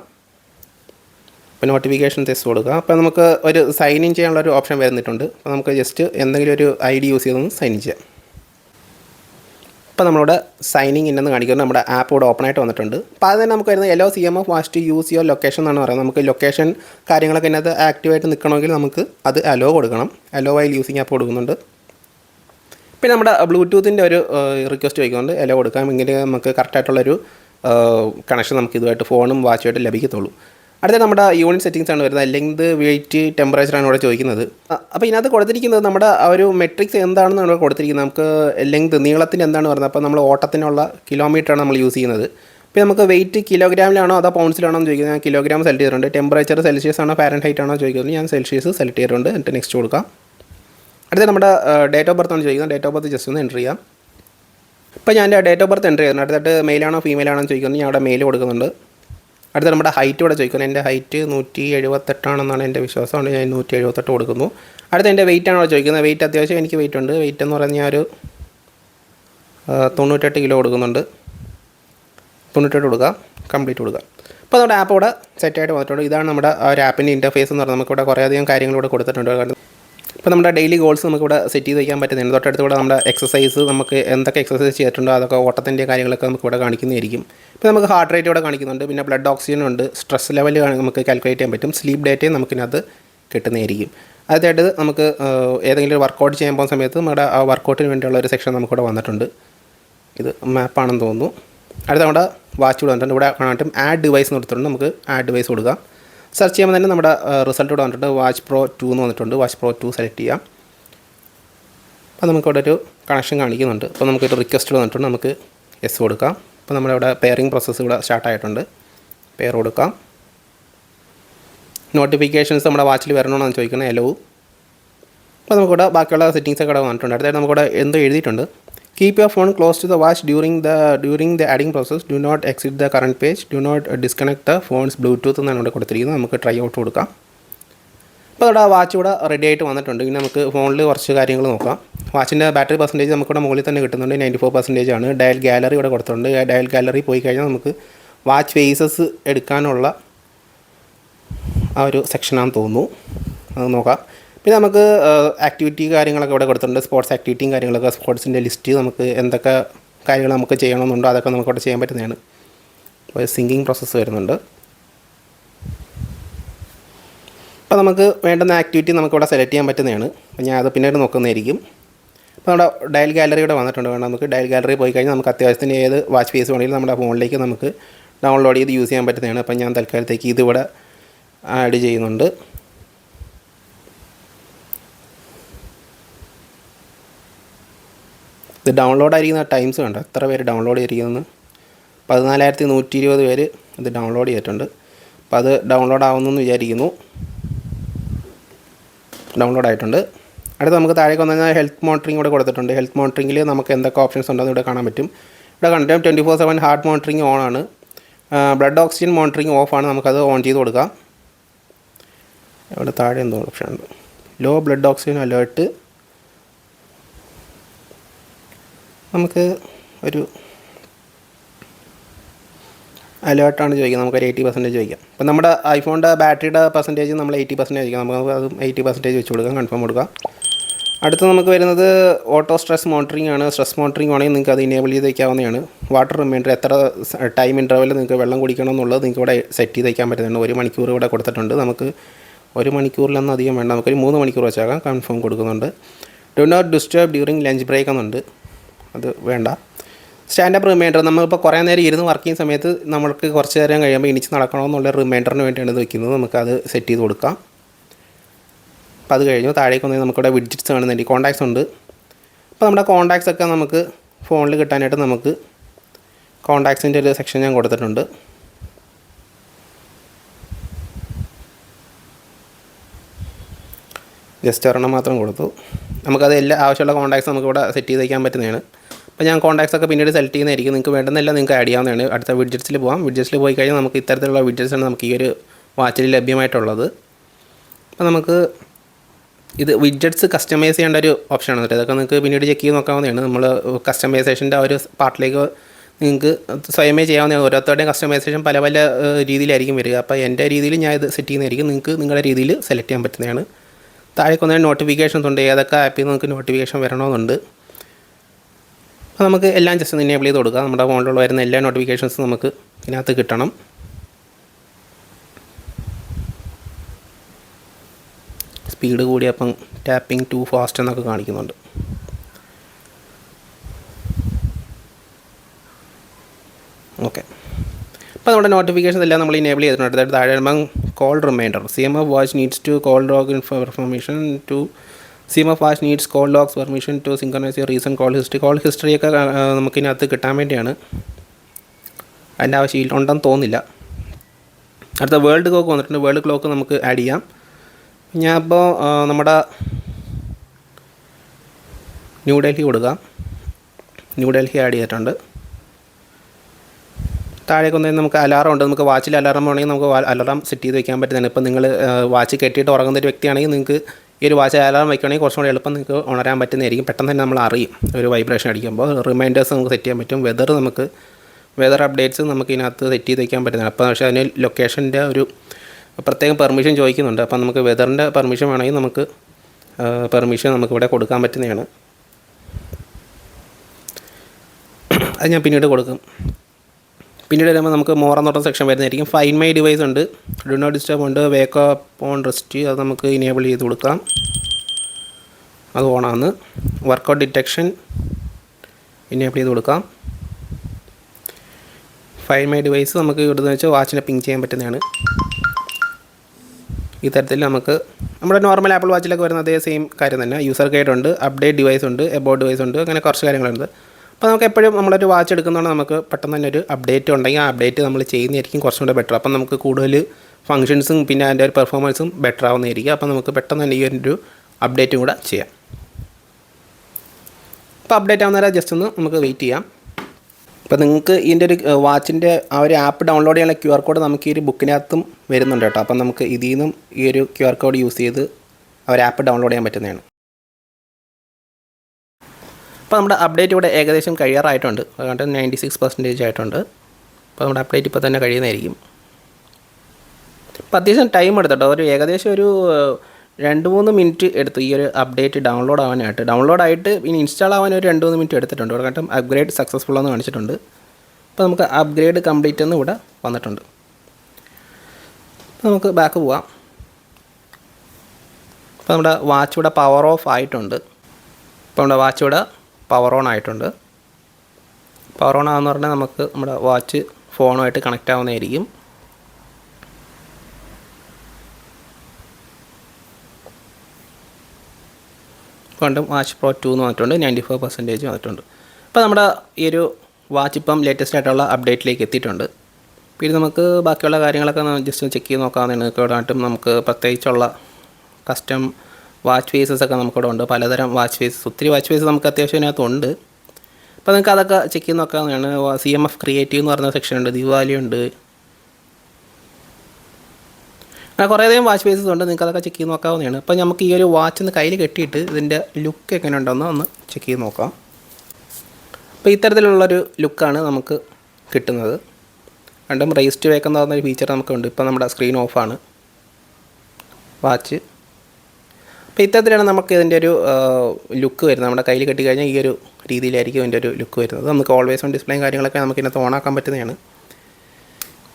[SPEAKER 1] അപ്പോൾ നോട്ടിഫിക്കേഷൻ ടെസ്റ്റ് കൊടുക്കുക. അപ്പോൾ നമുക്ക് ഒരു സൈൻ ഇൻ ചെയ്യാനുള്ള ഒരു ഓപ്ഷൻ വരുന്നിട്ടുണ്ട്. അപ്പോൾ നമുക്ക് ജസ്റ്റ് എന്തെങ്കിലും ഒരു ഐ ഡി യൂസ് ചെയ്തൊന്ന് സൈൻ ഇൻ ചെയ്യാം. ഇപ്പോൾ നമ്മളോട് സൈനിങ് ഇന്നെന്ന് കാണിക്കുന്നത് നമ്മുടെ ആപ്പ് ഇവിടെ ഓപ്പൺ ആയിട്ട് വന്നിട്ടുണ്ട്. അപ്പോൾ അത് തന്നെ നമുക്ക് വരുന്നത് allow C M to use your location എന്നാണ് പറയുന്നത്. നമുക്ക് ലൊക്കേഷൻ കാര്യങ്ങളൊക്കെ ഇതിനകത്ത് ആക്റ്റീവായിട്ട് നിൽക്കണമെങ്കിൽ നമുക്ക് അത് അലോ കൊടുക്കണം. അലോ വൈൽ യൂസിങ് ആപ്പ് കൊടുക്കുന്നുണ്ട്. പിന്നെ നമ്മുടെ ബ്ലൂടൂത്തിന്റെ ഒരു റിക്വസ്റ്റ് വയ്ക്കുന്നുണ്ട് എലോ കൊടുക്കാം. എങ്കിൽ നമുക്ക് കറക്റ്റായിട്ടുള്ളൊരു കണക്ഷൻ നമുക്ക് ഇതുമായിട്ട് ഫോണും വാച്ചുമായിട്ട് ലഭിക്കത്തുള്ളൂ. അടുത്ത നമ്മുടെ യൂണിറ്റ് സെറ്റിങ്സ് ആണ് വരുന്നത്. ലെങ്ത് വെയിറ്റ് ടെമ്പറേച്ചർ ആണ് ഇവിടെ ചോദിക്കുന്നത്. അപ്പോൾ ഇതിനകത്ത് കൊടുത്തിരിക്കുന്നത് നമ്മുടെ ഒരു മെട്രിക്സ് എന്താണെന്നാണ് ഇവിടെ കൊടുത്തിരിക്കുന്നത്. നമുക്ക് ലെങ്ത് നീളത്തിന് എന്താണ് പറയുന്നത്? അപ്പോൾ നമ്മൾ ഓട്ടത്തിനുള്ള കിലോമീറ്ററാണ് നമ്മൾ യൂസ് ചെയ്യുന്നത്. ഇപ്പോൾ നമുക്ക് വെയിറ്റ് കിലോഗ്രാമിലാണോ അതോ പൗണ്ട്സിലാണോ എന്ന് ചോദിക്കുന്നത്? ഞാൻ കിലോഗ്രാം സെലക്ട് ചെയ്തിട്ടുണ്ട്. ടെമ്പറേച്ചർ സെൽഷ്യസ് ആണോ ഫാരൻ ഹൈറ്റ് ആണോ ചോദിക്കുന്നത്. ഞാൻ സെൽഷ്യസ് സെലക്ട് ചെയ്തിട്ടുണ്ട്. എന്നിട്ട് നെക്സ്റ്റ് കൊടുക്കാം. അടുത്ത നമ്മുടെ ഡേറ്റ് ഓഫ് ബർത്ത് ആണ് ചോദിക്കുന്നത്. ഡേറ്റ് ഓഫ് ബർത്ത് ജസ്റ്റ് ഒന്ന് എന്റർ ചെയ്യാം. ഇപ്പോൾ ഞാൻ ഡേറ്റ് ഓഫ് ബർത്ത് എന്റർ ചെയ്യുന്നുണ്ട് അടുത്തായിട്ട് മെയിലാണോ ഫീമെയിലാണോ ചോദിക്കുന്നത് ഞാൻ അവിടെ മെയിൽ കൊടുക്കുന്നുണ്ട്. അടുത്ത നമ്മുടെ ഹൈറ്റ് ഇവിടെ ചോദിക്കുന്നത്. എന്റെ ഹൈറ്റ് നൂറ്റി എഴുപത്തെട്ടാണെന്നാണ് എന്റെ വിശ്വാസം. അതുകൊണ്ട് ഞാൻ നൂറ്റി എഴുപത്തെട്ട് കൊടുക്കുന്നു. അടുത്ത എന്റെ വെയിറ്റ് ആണ് ചോദിക്കുന്നത്. വെയിറ്റ് അത്യാവശ്യം എനിക്ക് വെയിറ്റ് ഉണ്ട്. വെയിറ്റ് എന്ന് പറഞ്ഞാൽ ഞാൻ ഒരു തൊണ്ണൂറ്റെട്ട് കിലോ കൊടുക്കുന്നുണ്ട്. തൊണ്ണൂറ്റെട്ട് കൊടുക്കുക കംപ്ലീറ്റ് കൊടുക്കുക അപ്പോൾ നമ്മുടെ ആപ്പ് ഇവിടെ സെറ്റായിട്ട് വന്നിട്ടുണ്ട്. ഇതാണ് നമ്മുടെ ആ ഒരു ആപ്പിന്റെ ഇന്റർഫേസ് എന്ന് പറഞ്ഞാൽ നമുക്കിവിടെ കുറേയധികം കാര്യങ്ങൾ ഇവിടെ കൊടുത്തിട്ടുണ്ട്. കാരണം ഇപ്പോൾ നമ്മുടെ ഡെയിലി ഗോൾസ് നമുക്ക് ഇവിടെ സെറ്റ് ചെയ്ത് വയ്ക്കാൻ പറ്റുന്നുണ്ട് തൊട്ടടുത്ത് കൂടെ നമ്മുടെ എക്സസൈസ് നമുക്ക് എന്തൊക്കെ എക്സസൈസ് ചെയ്തിട്ടുണ്ടോ അതൊക്കെ ഓട്ടത്തിന്റെ കാര്യങ്ങളൊക്കെ നമുക്ക് ഇവിടെ കാണിക്കുന്നതായിരിക്കും. ഇപ്പോൾ നമുക്ക് ഹാർട്ട് റേറ്റ് ഇവിടെ കാണിക്കുന്നുണ്ട്. പിന്നെ ബ്ലഡ് ഓക്സിജൻ ഉണ്ട്. സ്ട്രെസ് ലെവൽ നമുക്ക് കാൽക്കുലേറ്റ് ചെയ്യാൻ പറ്റും. സ്ലീപ്പ് ഡേറ്റയും നമുക്കിനകത്ത് കിട്ടുന്നതായിരിക്കും. അതായത് നമുക്ക് ഏതെങ്കിലും ഏതെങ്കിലും വർക്കൗട്ട് ചെയ്യാൻ പോകുന്ന സമയത്ത് നമ്മുടെ ആ വർക്കൗട്ടിന് വേണ്ടിയുള്ള ഒരു സെക്ഷൻ നമുക്കിവിടെ വന്നിട്ടുണ്ട്. ഇത് മാപ്പാണെന്ന് തോന്നുന്നു. അടുത്ത നമ്മുടെ വാച്ച് ഇവിടെ വന്നിട്ടുണ്ട്. ഇവിടെ കാണാട്ടും ആഡ് ഡിവൈസ് എന്ന് കൊടുത്തിട്ടുണ്ട്. നമുക്ക് ആഡ് ഡിവൈസ് കൊടുക്കാം. സെർച്ച് ചെയ്യുമ്പോൾ തന്നെ നമ്മുടെ റിസൾട്ട് ഇവിടെ വന്നിട്ടുണ്ട്. വാച്ച് പ്രോ ടു എന്ന് വന്നിട്ടുണ്ട്. വാച്ച് പ്രോ ടു സെലക്ട് ചെയ്യാം. അപ്പോൾ നമുക്കിവിടെ ഒരു കണക്ഷൻ കാണിക്കുന്നുണ്ട്. അപ്പോൾ നമുക്ക് നമുക്കൊരു റിക്വസ്റ്റ് വന്നിട്ടുണ്ട്. നമുക്ക് എസ് കൊടുക്കാം. അപ്പോൾ നമ്മളിവിടെ പെയറിംഗ് പ്രോസസ്സ് ഇവിടെ സ്റ്റാർട്ടായിട്ടുണ്ട് പെയർ കൊടുക്കാം. നോട്ടിഫിക്കേഷൻസ് നമ്മുടെ വാച്ചിൽ വരണമെന്നാണ് ചോദിക്കുന്നത്. എലവും അപ്പോൾ നമുക്കിവിടെ ബാക്കിയുള്ള സെറ്റിങ്സ് ഒക്കെ ഇവിടെ വന്നിട്ടുണ്ട്. അടുത്തായിട്ട് നമുക്കിവിടെ എന്തോ എഴുതിയിട്ടുണ്ട്? Keep your phone close to the watch during the during the adding process. Do not exit the current page. Do not disconnect the phone's Bluetooth എന്നാണ് ഇവിടെ കൊടുത്തിരിക്കുന്നത്. നമുക്ക് ട്രൈ ഔട്ട് കൊടുക്കാം. അപ്പോൾ ഇവിടെ വാച്ച് ഇവിടെ റെഡി ആയിട്ട് വന്നിട്ടുണ്ട്. ഇനി നമുക്ക് ഫോണിൽ കുറച്ച് കാര്യങ്ങൾ നോക്കാം. വാച്ചിന്റെ ബാറ്ററി പെർസെന്റേജ് നമുക്കിവിടെ മുകളിൽ തന്നെ കിട്ടുന്നുണ്ട്. നയന്റി ഫോർ പെർസെന്റേജ് ആണ്. ഡയൽ ഗാലറി ഇവിടെ കൊടുത്തിട്ടുണ്ട്. ഡയൽ ഗാലറി പോയി കഴിഞ്ഞാൽ നമുക്ക് വാച്ച് ഫേസസ് എടുക്കാനുള്ള ആ ഒരു സെക്ഷനാണെന്ന് തോന്നുന്നു. അത് നോക്കാം. പിന്നെ നമുക്ക് ആക്ടിവിറ്റി കാര്യങ്ങളൊക്കെ ഇവിടെ കൊടുത്തിട്ടുണ്ട്. സ്പോർട്സ് ആക്ടിവിറ്റിയും കാര്യങ്ങളൊക്കെ സ്പോർട്സിന്റെ ലിസ്റ്റ് നമുക്ക് എന്തൊക്കെ കാര്യങ്ങൾ നമുക്ക് ചെയ്യണമെന്നുണ്ടോ അതൊക്കെ നമുക്ക് ഇവിടെ ചെയ്യാൻ പറ്റുന്നതാണ്. അപ്പോൾ സിങ്കിങ് പ്രോസസ്സ് വരുന്നുണ്ട്. അപ്പോൾ നമുക്ക് വേണ്ടുന്ന ആക്ടിവിറ്റി നമുക്കിവിടെ സെലക്ട് ചെയ്യാൻ പറ്റുന്നതാണ്. അപ്പോൾ ഞാൻ അത് പിന്നീട് നോക്കുന്നതായിരിക്കും. അപ്പോൾ നമ്മുടെ ഡയൽ ഗാലറി ഇവിടെ വന്നിട്ടുണ്ട്. വേണം നമുക്ക് ഡയൽ ഗാലറി പോയി കഴിഞ്ഞാൽ നമുക്ക് അത്യാവശ്യത്തിന് ഏത് വാച്ച് ഫേസ് വേണമെങ്കിലും നമ്മുടെ ഫോണിലേക്ക് നമുക്ക് ഡൗൺലോഡ് ചെയ്ത് യൂസ് ചെയ്യാൻ പറ്റുന്നതാണ്. അപ്പോൾ ഞാൻ തൽക്കാലത്തേക്ക് ഇതിവിടെ ആഡ് ചെയ്യുന്നുണ്ട്. ഇത് ഡൗൺലോഡ് ആയിരിക്കുന്ന ടൈംസ് കണ്ടോ? എത്ര പേര് ഡൗൺലോഡ് ചെയ്തിരിക്കുന്നു പതിനാലായിരത്തി നൂറ്റി ഇരുപത് പേര് ഇത് ഡൗൺലോഡ് ചെയ്തിട്ടുണ്ട്. അപ്പോൾ അത് ഡൗൺലോഡ് ആവുന്നെന്ന് വിചാരിക്കുന്നു. ഡൗൺലോഡ് ആയിട്ടുണ്ട്. അടുത്ത് നമുക്ക് താഴേക്ക് വന്നു കഴിഞ്ഞാൽ ഹെൽത്ത് മോണിറ്ററിംഗ് ഇവിടെ കൊടുത്തിട്ടുണ്ട്. ഹെൽത്ത് മോണിറ്ററിംഗിൽ നമുക്ക് എന്തൊക്കെ ഓപ്ഷൻസ് ഉണ്ടെന്ന് ഇവിടെ കാണാൻ പറ്റും. ഇവിടെ കണ്ടിട്ട് twenty four seven heart monitoring on ആണ് ബ്ലഡ് ഓക്സിജൻ മോണിറ്ററിംഗ് ആണ്. നമുക്കത് ഓൺ ചെയ്ത് കൊടുക്കാം. ഇവിടെ താഴെ എന്തോ ഓപ്ഷൻ ഉണ്ട്. ലോ ബ്ലഡ് ഓക്സിജൻ അലേർട്ട് നമുക്ക് ഒരു അലേർട്ടാണ് ചോദിക്കുന്നത്. നമുക്കൊരു എയ്റ്റി പെർസെന്റേജ് ചോദിക്കാം. അപ്പം നമ്മുടെ ഐഫോണിന്റെ ബാറ്ററിയുടെ പെർസെന്റേജ് നമ്മൾ എയ്റ്റി പെർസെന്റേജ് ചോദിക്കാം. നമുക്ക് അത് എയ്റ്റി പെർസെന്റേജ് വെച്ച് കൊടുക്കാം കൺഫേം കൊടുക്കാം. അടുത്ത് നമുക്ക് വരുന്നത് ഓട്ടോ സ്ട്രെസ് മോണിറ്ററിംഗ് ആണ്. സ്ട്രെസ് മോണിറ്ററിംഗ് ആണെങ്കിൽ നിങ്ങൾക്ക് അത് ഇനേബിൾ ചെയ്ത് വയ്ക്കാവുന്നതാണ് വാട്ടർ റിമൈൻഡർ എത്ര ടൈം ഇന്റർവെൽ നിങ്ങൾക്ക് വെള്ളം കുടിക്കണം എന്നുള്ളത് നിങ്ങൾക്ക് ഇവിടെ സെറ്റ് ചെയ്ത് വയ്ക്കാൻ പറ്റുന്നുണ്ട് ഒരു മണിക്കൂർ ഇവിടെ കൊടുത്തിട്ടുണ്ട്. നമുക്ക് ഒരു മണിക്കൂറിലൊന്നും അധികം വേണ്ട. നമുക്കൊരു മൂന്ന് മണിക്കൂർ വെച്ചാക്കാം. കൺഫേം കൊടുക്കുന്നുണ്ട്. Do not disturb during lunch break എന്നുണ്ട്. അത് വേണ്ട. സ്റ്റാൻഡപ്പ് റിമൈൻഡർ നമ്മളിപ്പോൾ കുറേ നേരം ഇരുന്ന് വർക്ക് ചെയ്യുന്ന സമയത്ത് നമ്മൾക്ക് കുറച്ച് നേരം കഴിയുമ്പോൾ ഇനിച്ച് നടക്കണമെന്നുള്ള റിമൈൻഡറിന് വേണ്ടിയാണ് ഇത് വയ്ക്കുന്നത് നമുക്കത് സെറ്റ് ചെയ്ത് കൊടുക്കാം. അപ്പോൾ അത് കഴിഞ്ഞു. താഴേക്ക് വന്നാൽ നമുക്കിവിടെ വിഡ്ജറ്റ്സ് കാണുന്നുണ്ട്. കോൺടാക്ട്സ് ഉണ്ട്. അപ്പോൾ നമ്മുടെ കോൺടാക്ട്സ് ഒക്കെ നമുക്ക് ഫോണിൽ കിട്ടാനായിട്ട് നമുക്ക് കോൺടാക്ട്സിന്റെ ഒരു സെക്ഷൻ ഞാൻ കൊടുത്തിട്ടുണ്ട്. ജസ്റ്റ് ഒരെണ്ണം മാത്രം കൊടുത്തു. നമുക്കത് എല്ലാ ആവശ്യമുള്ള കോൺടാക്ട്സ് നമുക്കിവിടെ സെറ്റ് ചെയ്ത് വയ്ക്കാൻ പറ്റുന്നതാണ്. അപ്പോൾ ഞാൻ കോൺടാക്ട്സ് ഒക്കെ പിന്നീട് സെലക്ട് ചെയ്യുന്നതായിരിക്കും. നിങ്ങൾക്ക് വേണ്ടുന്നല്ല നിങ്ങൾക്ക് ആഡ് ചെയ്യാവുന്നതാണ്. അടുത്ത വിഡ്ജറ്റ്സിൽ പോകാം വിഡ്ജറ്റ്സിൽ പോയി കഴിഞ്ഞാൽ നമുക്ക് ഇത്തരത്തിലുള്ള വിഡ്ജറ്റ്സ് ആണ് നമുക്ക് ഈ ഒരു വാച്ചിൽ ലഭ്യമായിട്ടുള്ളത്. അപ്പോൾ നമുക്ക് ഇത് വിഡ്ജറ്റ്സ് കസ്റ്റമൈസ് ചെയ്യേണ്ട ഒരു ഓപ്ഷനാണ് കേട്ടോ. ഇതൊക്കെ നിങ്ങൾക്ക് പിന്നീട് ചെക്ക് ചെയ്ത് നോക്കാവുന്നതാണ്. നമ്മൾ കസ്റ്റമൈസേഷന്റെ ആ ഒരു പാർട്ടിലേക്ക് നിങ്ങൾക്ക് സ്വയമേ ചെയ്യാവുന്നതാണ്. ഓരോരുത്തരുടെയും കസ്റ്റമൈസേഷൻ പല പല രീതിയിലായിരിക്കും വരിക. അപ്പോൾ എന്റെ രീതിയിൽ ഞാൻ ഇത് സെറ്റ് ചെയ്യുന്നതായിരിക്കും. നിങ്ങൾക്ക് നിങ്ങളുടെ രീതിയിൽ സെലക്ട് ചെയ്യാൻ പറ്റുന്നതാണ്. താഴേക്കൊന്നും നോട്ടിഫിക്കേഷൻസ് ഉണ്ട്. ഏതൊക്കെ ആപ്പിൽ നിന്ന് നിങ്ങൾക്ക് നോട്ടിഫിക്കേഷൻ വരണമെന്നുണ്ട്. അപ്പോൾ നമുക്ക് എല്ലാം ജസ്റ്റ് ഒന്ന് എനേബിൾ ചെയ്ത് കൊടുക്കുക നമ്മുടെ ഫോണിലുള്ള വരുന്ന എല്ലാ നോട്ടിഫിക്കേഷൻസും നമുക്ക് ഇതിനകത്ത് കിട്ടണം. സ്പീഡ് കൂടിയപ്പം ടാപ്പിംഗ് ടു ഫാസ്റ്റ് എന്നൊക്കെ കാണിക്കുന്നുണ്ട്. ഓക്കെ അപ്പോൾ നമ്മുടെ നോട്ടിഫിക്കേഷൻ എല്ലാം നമ്മൾ ഇനേബിൾ ചെയ്തിട്ടുണ്ട്. അടുത്തായിട്ട് താഴെ call reminder C M F watch needs to call log information to C F watch needs call logs permission to synchronize reason call history. Call ഹിസ്റ്ററിയൊക്കെ നമുക്കിതിനകത്ത് കിട്ടാൻ വേണ്ടിയാണ്. അതിന്റെ ആവശ്യം ഉണ്ടെന്ന് തോന്നില്ല അടുത്ത വേൾഡ് ക്ലോക്ക് വന്നിട്ടുണ്ട്. വേൾഡ് ക്ലോക്ക് നമുക്ക് ആഡ് ചെയ്യാം. ഞാൻ ഇപ്പോൾ നമ്മുടെ ന്യൂഡൽഹി കൊടുക്കാം. ന്യൂഡൽഹി ആഡ് ചെയ്തിട്ടുണ്ട്. താഴേക്ക് വന്നാൽ നമുക്ക് അലാറം ഉണ്ട്. നമുക്ക് വാച്ചിൽ അലാറം വേണമെങ്കിൽ നമുക്ക് അലാറം സെറ്റ് ചെയ്ത് വെക്കാൻ പറ്റുന്നതാണ്. ഇപ്പം നിങ്ങൾ വാച്ച് കെട്ടിയിട്ട് ഉറങ്ങുന്ന ഒരു വ്യക്തിയാണെങ്കിൽ നിങ്ങൾക്ക് ഈ ഒരു വാച്ച് അലാറം വയ്ക്കുകയാണെങ്കിൽ കുറച്ചും കൂടി എളുപ്പം നിങ്ങൾക്ക് ഉണരാൻ പറ്റുന്നതായിരിക്കും. പെട്ടെന്ന് തന്നെ നമ്മൾ അറിയും. ഒരു വൈബ്രേഷൻ അടിക്കുമ്പോൾ റിമൈൻഡേഴ്സ് നമുക്ക് സെറ്റ് ചെയ്യാൻ പറ്റും. വെതർ നമുക്ക് വെതർ അപ്ഡേറ്റ്സ് നമുക്ക് ഇതിനകത്ത് സെറ്റ് ചെയ്ത് വയ്ക്കാൻ പറ്റുന്നതാണ്. അപ്പോൾ പക്ഷേ അതിന് ലൊക്കേഷന്റെ ഒരു പ്രത്യേകം പെർമിഷൻ ചോദിക്കുന്നുണ്ട്. അപ്പോൾ നമുക്ക് വെതറിന്റെ പെർമിഷൻ വേണമെങ്കിൽ നമുക്ക് പെർമിഷൻ നമുക്ക് ഇവിടെ കൊടുക്കാൻ പറ്റുന്നതാണ്. അത് ഞാൻ പിന്നീട് കൊടുക്കും. പിന്നീട് വരുമ്പോൾ നമുക്ക് എന്ന് സെക്ഷൻ വരുന്നതായിരിക്കും. ഫൈൻ മൈ ഡിവൈസ് ഉണ്ട്. ഡു നോട്ട് ഡിസ്റ്റർബ് ഉണ്ട്. വേക്ക് അപ്പ് ഓൺ റെസ്റ്റ് അത് നമുക്ക് ഇനേബിൾ ചെയ്ത് കൊടുക്കാം. അത് ഓണാണ് വർക്കൗട്ട് ഡിറ്റക്ഷൻ ഇനേബിൾ ചെയ്ത് കൊടുക്കാം. ഫൈൻ മൈ ഡിവൈസ് നമുക്ക് ഇവിടുന്ന് വെച്ചാൽ വാച്ചിനെ പിങ് ചെയ്യാൻ പറ്റുന്നതാണ്. ഈ തരത്തിൽ നമുക്ക് നമ്മുടെ നോർമൽ ആപ്പിൾ വാച്ചിലൊക്കെ വരുന്ന അതേ സെയിം കാര്യം തന്നെ. യൂസർ ഗൈഡ് ഉണ്ട്. അപ്ഡേറ്റ് ഡിവൈസ് ഉണ്ട്. എബോട്ട് ഡിവൈസ് ഉണ്ട്. അങ്ങനെ കുറച്ച് കാര്യങ്ങളുണ്ട്. അപ്പോൾ നമുക്ക് എപ്പോഴും നമ്മളൊരു വാച്ച് എടുക്കുന്നതുകൊണ്ട് നമുക്ക് പെട്ടെന്ന് തന്നെ ഒരു അപ്ഡേറ്റ് ഉണ്ടെങ്കിൽ ആ അപ്ഡേറ്റ് നമ്മൾ ചെയ്യുന്നതായിരിക്കും കുറച്ചും കൂടെ ബെറ്റർ അപ്പം നമുക്ക് കൂടുതൽ ഫങ്ഷൻസും പിന്നെ അതിന്റെ ഒരു പെർഫോമൻസും ബെറ്റർ ആവുന്നതായിരിക്കും. അപ്പം നമുക്ക് പെട്ടെന്ന് തന്നെ ഈ ഒരു അപ്ഡേറ്റും കൂടെ ചെയ്യാം. അപ്പോൾ അപ്ഡേറ്റ് ആവുന്നവരെ ജസ്റ്റ് ഒന്ന് നമുക്ക് വെയിറ്റ് ചെയ്യാം. അപ്പോൾ നിങ്ങൾക്ക് ഇതിന്റെ ഒരു വാച്ചിന്റെ ആ ഒരു ആപ്പ് ഡൗൺലോഡ് ചെയ്യാനുള്ള ക്യു ആർ കോഡ് നമുക്ക് ഈ ഒരു ബുക്കിനകത്തും വരുന്നുണ്ട് കേട്ടോ. അപ്പം നമുക്ക് ഇതിൽ നിന്നും ഈ ഒരു ക്യു ആർ കോഡ് യൂസ് ചെയ്ത് ആ ഒരു ആപ്പ് ഡൗൺലോഡ് ചെയ്യാൻ പറ്റുന്നതാണ്. അപ്പോൾ നമ്മുടെ അപ്ഡേറ്റ് ഇവിടെ ഏകദേശം കഴിയാറായിട്ടുണ്ട്. അതുകൊണ്ട് നയന്റി സിക്സ് പെർസെന്റേജ് ആയിട്ടുണ്ട്. അപ്പോൾ നമ്മുടെ അപ്ഡേറ്റ് ഇപ്പോൾ തന്നെ കഴിയുന്നതായിരിക്കും. അപ്പോൾ അത്യാവശ്യം ടൈം എടുത്തിട്ടോ. ഒരു ഏകദേശം ഒരു രണ്ട് മൂന്ന് മിനിറ്റ് എടുത്തു ഈ ഒരു അപ്ഡേറ്റ് ഡൗൺലോഡ് ആവാനായിട്ട്. ഡൗൺലോഡ് ആയിട്ട് ഇനി ഇൻസ്റ്റാൾ ആവാൻ ഒരു രണ്ട് മൂന്ന് മിനിറ്റ് എടുത്തിട്ടുണ്ട്. കാരണം അപ്ഗ്രേഡ് സക്സസ്ഫുൾ എന്ന് കാണിച്ചിട്ടുണ്ട്. അപ്പോൾ നമുക്ക് അപ്ഗ്രേഡ് കംപ്ലീറ്റ് എന്ന് ഇവിടെ വന്നിട്ടുണ്ട്. അപ്പോൾ നമുക്ക് ബാക്ക് പോവാം. അപ്പോൾ നമ്മുടെ വാച്ച് ഇവിടെ പവർ ഓഫ് ആയിട്ടുണ്ട്. അപ്പോൾ നമ്മുടെ വാച്ച് ഇവിടെ പവർ ഓൺ ആയിട്ടുണ്ട്. പവർ ഓൺ ആണെന്ന് പറഞ്ഞാൽ നമുക്ക് നമ്മുടെ വാച്ച് ഫോണുമായിട്ട് കണക്റ്റ് ആവുന്നതായിരിക്കും. വീണ്ടും വാച്ച് പ്രോ ടു എന്ന് വന്നിട്ടുണ്ട് നയന്റി ഫോർ പെർസെന്റേജ് വന്നിട്ടുണ്ട്. അപ്പോൾ നമ്മുടെ ഈ ഒരു വാച്ച് ഇപ്പം ലേറ്റസ്റ്റ് ആയിട്ടുള്ള അപ്ഡേറ്റിലേക്ക് എത്തിയിട്ടുണ്ട്. പിന്നെ നമുക്ക് ബാക്കിയുള്ള കാര്യങ്ങളൊക്കെ ജസ്റ്റ് ചെക്ക് ചെയ്ത് നോക്കാവുന്നതാണ് ഇവിടെയായിട്ടും നമുക്ക് പ്രത്യേകിച്ചുള്ള കസ്റ്റം വാച്ച് ഫേസസ് ഒക്കെ നമുക്കിവിടെ ഉണ്ട്. പലതരം വാച്ച് ഫേസസ് ഒത്തിരി വാച്ച് ഫേസ് നമുക്ക് അത്യാവശ്യം ഇതിനകത്തുണ്ട്. അപ്പോൾ നിങ്ങൾക്ക് അതൊക്കെ ചെക്ക് ചെയ്ത് നോക്കാവുന്നതാണ് സി എം എഫ് ക്രിയേറ്റീവ് എന്ന് പറഞ്ഞ സെക്ഷൻ ഉണ്ട്. ദിവാലി ഉണ്ട്. അങ്ങനെ കുറേയധികം വാച്ച് ഫേസസ് ഉണ്ട്. നിങ്ങൾക്ക് അതൊക്കെ ചെക്ക് ചെയ്ത് നോക്കാവുന്നതാണ് അപ്പോൾ നമുക്ക് ഈ ഒരു വാച്ച് ഒന്ന് കയ്യിൽ കെട്ടിയിട്ട് ഇതിന്റെ ലുക്ക് എങ്ങനെ ഉണ്ടെന്ന് ഒന്ന് ചെക്ക് ചെയ്ത് നോക്കാം. അപ്പോൾ ഇത്തരത്തിലുള്ളൊരു ലുക്കാണ് നമുക്ക് കിട്ടുന്നത്. രണ്ടും റേസ്റ്റ് വേക്കെന്ന് പറഞ്ഞൊരു ഫീച്ചർ നമുക്കുണ്ട് ഇപ്പോൾ നമ്മുടെ സ്ക്രീൻ ഓഫാണ് വാച്ച്. അപ്പോൾ ഇത്തരത്തിലാണ് നമുക്ക് ഇതിന്റെ ഒരു ലുക്ക് വരുന്നത്. നമ്മുടെ കയ്യിൽ കെട്ടി കഴിഞ്ഞാൽ ഈ ഒരു രീതിയിലായിരിക്കും ഇതിന്റെ ഒരു ലുക്ക് വരുന്നത്. നമുക്ക് ഓൾവേസ് ഓൺ ഡിസ്പ്ലേയും കാര്യങ്ങളൊക്കെ നമുക്ക് ഇതിനകത്ത് ഓണാക്കാൻ പറ്റുന്നതാണ്.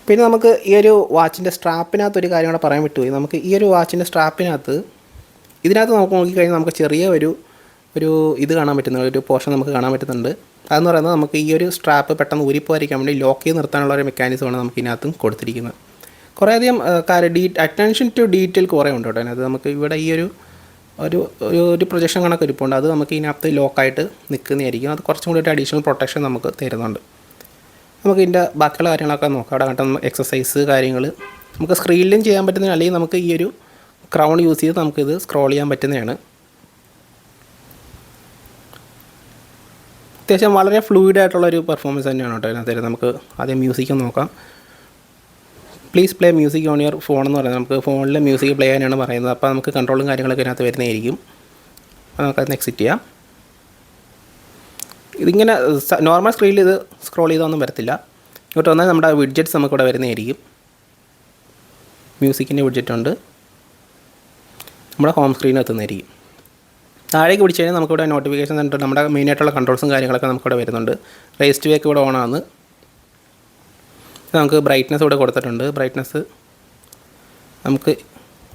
[SPEAKER 1] പിന്നെ നമുക്ക് ഈ ഒരു വാച്ചിന്റെ സ്ട്രാപ്പിനകത്ത് ഒരു കാര്യം കൂടെ പറയാൻ വിട്ടുപോയി. നമുക്ക് ഈ ഒരു വാച്ചിന്റെ സ്ട്രാപ്പിനകത്ത് ഇതിനകത്ത് നമുക്ക് നോക്കിക്കഴിഞ്ഞാൽ നമുക്ക് ചെറിയ ഒരു ഒരു ഇത് കാണാൻ പറ്റുന്നുണ്ട്. ഒരു പോർഷൻ നമുക്ക് കാണാൻ പറ്റുന്നുണ്ട്. അതെന്ന് പറയുന്നത് നമുക്ക് ഈ ഒരു സ്ട്രാപ്പ് പെട്ടെന്ന് ഊരിപ്പോയിരിക്കാൻ വേണ്ടി ലോക്ക് ചെയ്ത് നിർത്താനുള്ള ഒരു മെക്കാനിസമാണ് നമുക്ക് ഇതിനകത്തും കൊടുത്തിരിക്കുന്നത്. കുറേയധികം കാര്യം ഡീ അറ്റൻഷൻ ടു ഡീറ്റെയിൽ കുറേ ഉണ്ട് കേട്ടോ. അതിനകത്ത് നമുക്ക് ഇവിടെ ഈ ഒരു ഒരു ഒരു പ്രൊജക്ഷൻ കണക്ക് ഇരിപ്പുണ്ട്. അത് നമുക്ക് ഇതിനകത്ത് ലോക്കായിട്ട് നിൽക്കുന്നതായിരിക്കും. അത് കുറച്ചും കൂടി ഒരു അഡീഷണൽ പ്രൊട്ടക്ഷൻ നമുക്ക് തരുന്നുണ്ട്. നമുക്ക് ഇതിന്റെ ബാക്കിയുള്ള കാര്യങ്ങളൊക്കെ നോക്കാം. അവിടെ കണ്ട എക്സസൈസ് കാര്യങ്ങൾ നമുക്ക് സ്ക്രീനിലും ചെയ്യാൻ പറ്റുന്ന അല്ലെങ്കിൽ നമുക്ക് ഈ ഒരു ക്രൗൺ യൂസ് ചെയ്ത് നമുക്കിത് സ്ക്രോൾ ചെയ്യാൻ പറ്റുന്നതാണ്. അത്യാവശ്യം വളരെ ഫ്ലൂയിഡ് ആയിട്ടുള്ള ഒരു പെർഫോമൻസ് തന്നെയാണ് കേട്ടോ ഇതിനകത്ത് നമുക്ക് ആദ്യം മ്യൂസിക്കും നോക്കാം. Please play music on your phone എന്ന് പറയുന്നത്. നമുക്ക് ഫോണിൽ മ്യൂസിക് പ്ലേ ചെയ്യാനാണ് പറയുന്നത്. അപ്പോൾ നമുക്ക് കൺട്രോളും കാര്യങ്ങളൊക്കെ അതിനകത്ത് വരുന്നതായിരിക്കും. അപ്പോൾ നമുക്കത് എക്സിറ്റ് ചെയ്യാം. ഇതിങ്ങനെ നോർമൽ സ്ക്രീനിൽ ഇത് സ്ക്രോൾ ചെയ്തൊന്നും വരത്തില്ല. ഇങ്ങോട്ട് വന്നാൽ നമ്മുടെ വിഡ്ജറ്റ്സ് നമുക്കിവിടെ വരുന്നതായിരിക്കും. മ്യൂസിക്കിന്റെ വിഡ്ജറ്റ് ഉണ്ട്. നമ്മുടെ ഹോം സ്ക്രീനിൽ എത്തുന്നതായിരിക്കും. താഴേക്ക് പിടിച്ച് കഴിഞ്ഞാൽ നമുക്കിവിടെ നോട്ടിഫിക്കേഷൻ സെന്റർ നമ്മുടെ മെയിനായിട്ടുള്ള കൺട്രോൾസും കാര്യങ്ങളൊക്കെ നമുക്കിവിടെ വരുന്നുണ്ട്. റേസ്റ്റ് വേക്ക് ഇവിടെ ഓണാണ് നമുക്ക് ബ്രൈറ്റ്നസ് ഇവിടെ കൊടുത്തിട്ടുണ്ട്. ബ്രൈറ്റ്നസ് നമുക്ക്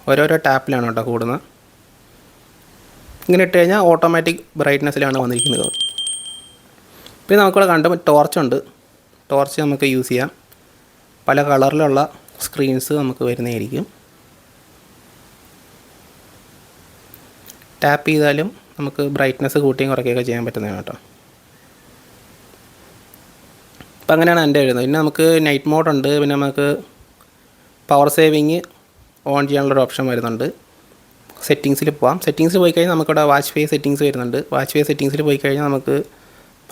[SPEAKER 1] ഓരോരോ ടാപ്പിലാണ് കേട്ടോ കൂടുന്നത്. ഇങ്ങനെ ഇട്ട് കഴിഞ്ഞാൽ ഓട്ടോമാറ്റിക് ബ്രൈറ്റ്നസ്സിലാണ് വന്നിരിക്കുന്നത്. പിന്നെ നമുക്കിവിടെ കണ്ട ടോർച്ചുണ്ട് ടോർച്ച് നമുക്ക് യൂസ് ചെയ്യാം. പല കളറിലുള്ള സ്ക്രീൻസ് നമുക്ക് വരുന്നതായിരിക്കും. ടാപ്പ് ചെയ്താലും നമുക്ക് ബ്രൈറ്റ്നസ് കൂട്ടിയും കുറയ്ക്കുകയൊക്കെ ചെയ്യാൻ പറ്റുന്നതാണ് കേട്ടോ. അപ്പം അങ്ങനെയാണ് എന്റെ എഴുതുന്നത്. പിന്നെ നമുക്ക് നൈറ്റ് മോഡുണ്ട് പിന്നെ നമുക്ക് പവർ സേവിങ് ഓൺ ചെയ്യാനുള്ളൊരു ഓപ്ഷൻ വരുന്നുണ്ട്. സെറ്റിങ്സിൽ പോവാം. സെറ്റിങ്സിൽ പോയി കഴിഞ്ഞാൽ നമുക്കിവിടെ വാച്ച് ഫേസ് സെറ്റിങ്സ് വരുന്നുണ്ട്. വാച്ച് ഫേസ് സെറ്റിങ്സിൽ പോയി കഴിഞ്ഞാൽ നമുക്ക്